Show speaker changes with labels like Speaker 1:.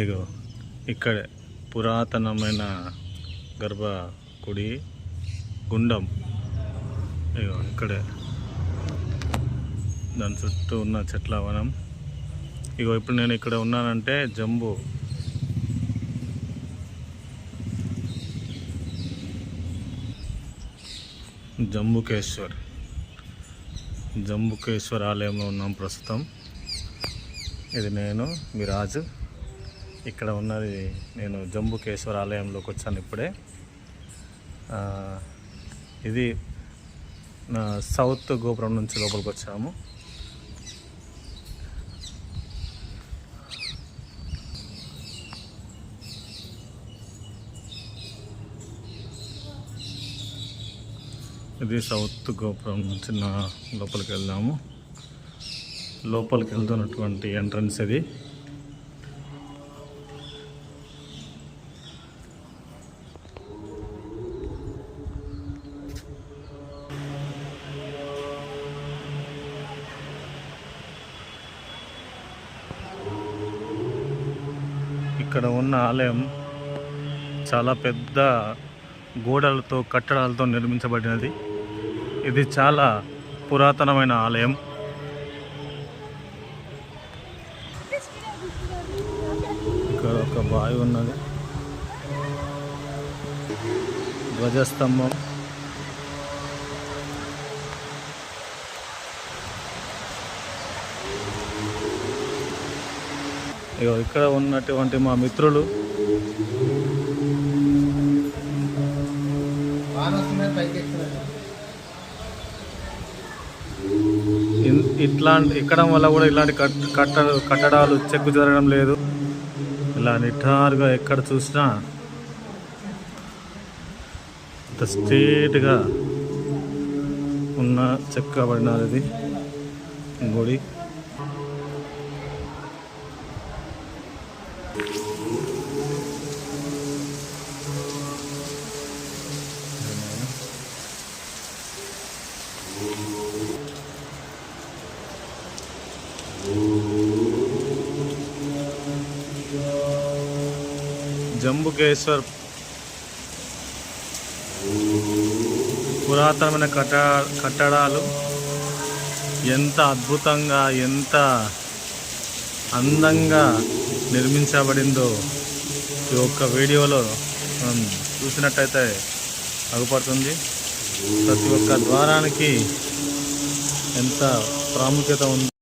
Speaker 1: ఇగో ఇక్కడ పురాతనమైన గర్భగుడి గుండం. ఇగో ఇక్కడే. దాని చుట్టూ ఉన్న చెట్ల వనం. ఇగో ఇప్పుడు నేను ఇక్కడ ఉన్నానంటే జంబు. జంబుకేశ్వర్. జంబుకేశ్వర్ ఆలయంలో ఉన్నాం ప్రస్తుతం. ఇది నేను విరాజు ఇక్కడ ఉన్నది నేను జంబుకేశ్వర ఆలయంలోకి వచ్చాను ఇప్పుడే. ఇది నా సౌత్ గోపురం నుంచి లోపలికి వచ్చాము. ఇది సౌత్ గోపురం నుంచి నా లోపలికి వెళ్దాము లోపలికి వెళ్తున్నటువంటి ఎంట్రన్స్ ఇది. ఇక్కడ ఉన్న ఆలయం చాలా పెద్ద గోడలతో కట్టడాలతో నిర్మించబడినది. ఇది చాలా పురాతనమైన ఆలయం. ఇక్కడ ఒక బావి ఉన్నది. ధ్వజస్తంభం. ఇగో ఇక్కడ ఉన్నటువంటి మా మిత్రులు. ఇన్- ఇట్లాంటి ఎక్కడం వల్ల కూడా ఇలాంటి కట్ట కట్టడాలు చెక్కు జరగడం లేదు. ఇలా నిఠారుగా ఎక్కడ చూసినా ఇంత స్ట్రేట్గా ఉన్న చెక్కబడినది ఇది గుడి. జంబుకేశ్వర్ పురాతనమైన కట్ట కట్టడాలు ఎంత అద్భుతంగా ఎంత అందంగా నిర్మించబడిందో ఈ ఒక్క వీడియోలో మనం చూసినట్టయితే అగుపడుతుంది. ప్రతి ఒక్క ద్వారానికి ఎంత ప్రాముఖ్యత ఉంది.